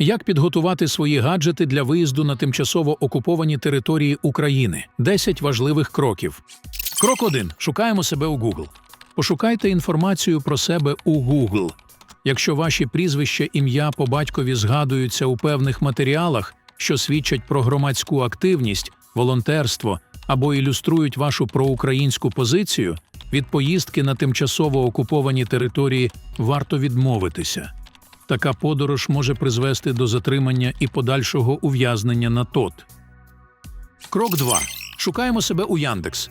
Як підготувати свої гаджети для виїзду на тимчасово окуповані території України? 10 важливих кроків. Крок 1. Шукаємо себе у Google. Пошукайте інформацію про себе у Google. Якщо ваші прізвища, ім'я по батькові згадуються у певних матеріалах, що свідчать про громадську активність, волонтерство або ілюструють вашу проукраїнську позицію, від поїздки на тимчасово окуповані території варто відмовитися. Така подорож може призвести до затримання і подальшого ув'язнення на ТОТ. Крок 2. Шукаємо себе у Яндекс.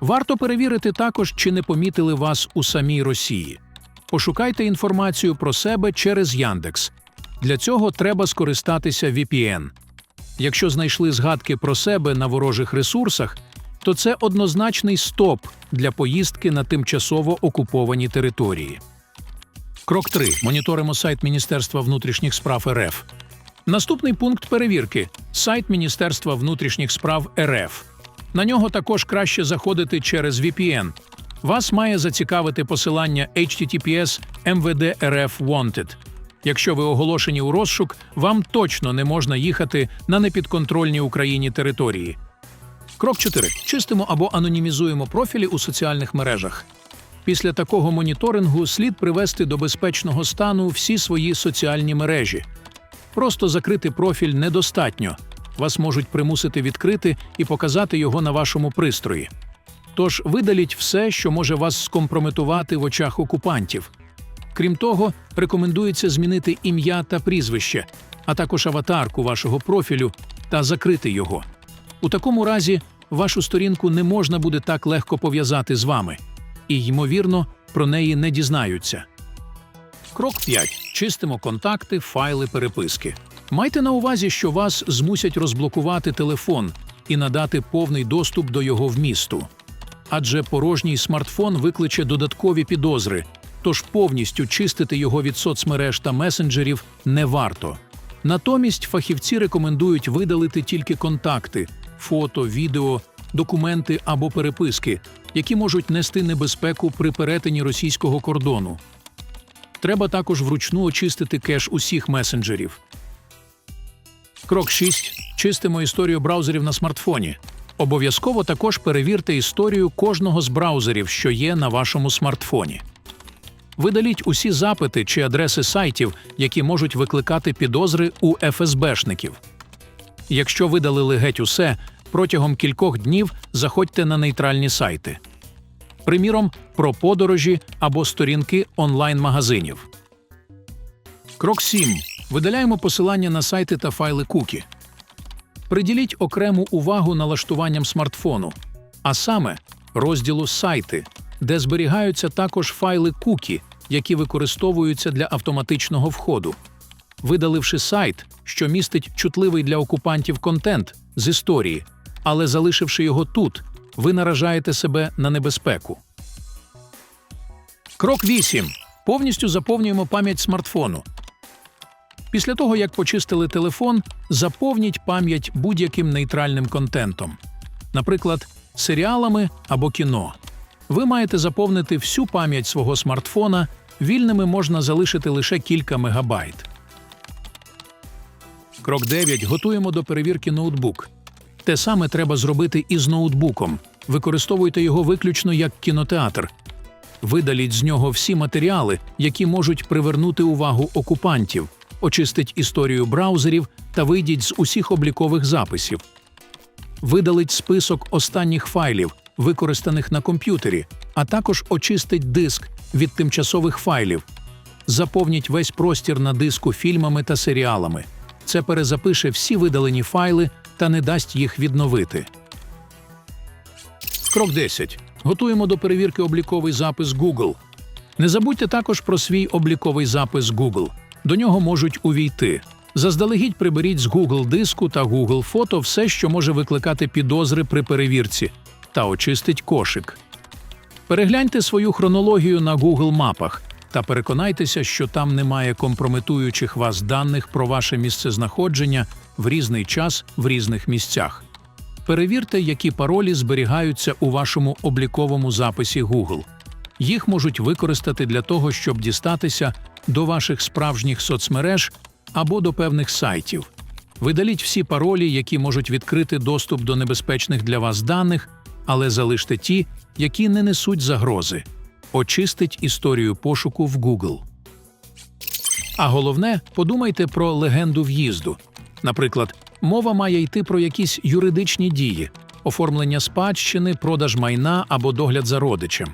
Варто перевірити також, чи не помітили вас у самій Росії. Пошукайте інформацію про себе через Яндекс. Для цього треба скористатися VPN. Якщо знайшли згадки про себе на ворожих ресурсах, то це однозначний стоп для поїздки на тимчасово окуповані території. Крок 3. Моніторимо сайт Міністерства внутрішніх справ РФ. Наступний пункт перевірки сайт Міністерства внутрішніх справ РФ. На нього також краще заходити через VPN. Вас має зацікавити посилання https MVD RF Wanted. Якщо ви оголошені у розшук, вам точно не можна їхати на непідконтрольні Україні території. Крок 4. Чистимо або анонімізуємо профілі у соціальних мережах. Після такого моніторингу слід привести до безпечного стану всі свої соціальні мережі. Просто закрити профіль недостатньо. Вас можуть примусити відкрити і показати його на вашому пристрої. Тож видаліть все, що може вас скомпрометувати в очах окупантів. Крім того, рекомендується змінити ім'я та прізвище, а також аватарку вашого профілю та закрити його. У такому разі вашу сторінку не можна буде так легко пов'язати з вами, і, ймовірно, про неї не дізнаються. Крок 5. Чистимо контакти, файли, переписки. Майте на увазі, що вас змусять розблокувати телефон і надати повний доступ до його вмісту. Адже порожній смартфон викличе додаткові підозри, тож повністю чистити його від соцмереж та месенджерів не варто. Натомість фахівці рекомендують видалити тільки контакти, фото, відео, документи або переписки, які можуть нести небезпеку при перетині російського кордону. Треба також вручну очистити кеш усіх месенджерів. Крок 6. Чистимо історію браузерів на смартфоні. Обов'язково також перевірте історію кожного з браузерів, що є на вашому смартфоні. Видаліть усі запити чи адреси сайтів, які можуть викликати підозри у ФСБшників. Якщо видалили геть усе, протягом кількох днів заходьте на нейтральні сайти. Приміром, про подорожі або сторінки онлайн-магазинів. Крок 7. Видаляємо посилання на сайти та файли кукі. Приділіть окрему увагу налаштуванням смартфону, а саме розділу Сайти, де зберігаються також файли кукі, які використовуються для автоматичного входу. Видаливши сайт, що містить чутливий для окупантів контент з історії, але залишивши його тут, ви наражаєте себе на небезпеку. Крок 8. Повністю заповнюємо пам'ять смартфону. Після того, як почистили телефон, заповніть пам'ять будь-яким нейтральним контентом, наприклад, серіалами або кіно. Ви маєте заповнити всю пам'ять свого смартфона, вільними можна залишити лише кілька мегабайт. Крок 9. Готуємо до перевірки ноутбук. Те саме треба зробити і з ноутбуком. Використовуйте його виключно як кінотеатр. Видаліть з нього всі матеріали, які можуть привернути увагу окупантів, очистить історію браузерів та вийдіть з усіх облікових записів. Видалить список останніх файлів, використаних на комп'ютері, а також очистить диск від тимчасових файлів. Заповніть весь простір на диску фільмами та серіалами. Це перезапише всі видалені файли та не дасть їх відновити. Крок 10. Готуємо до перевірки обліковий запис Google. Не забудьте також про свій обліковий запис Google. До нього можуть увійти. Заздалегідь приберіть з Google диску та Google фото все, що може викликати підозри при перевірці, та очистить кошик. Перегляньте свою хронологію на Google мапах та переконайтеся, що там немає компрометуючих вас даних про ваше місцезнаходження в різний час в різних місцях. Перевірте, які паролі зберігаються у вашому обліковому записі Google. Їх можуть використати для того, щоб дістатися до ваших справжніх соцмереж або до певних сайтів. Видаліть всі паролі, які можуть відкрити доступ до небезпечних для вас даних, але залиште ті, які не несуть загрози. Очистить історію пошуку в Google. А головне, подумайте про легенду в'їзду. Наприклад, мова має йти про якісь юридичні дії, оформлення спадщини, продаж майна або догляд за родичем.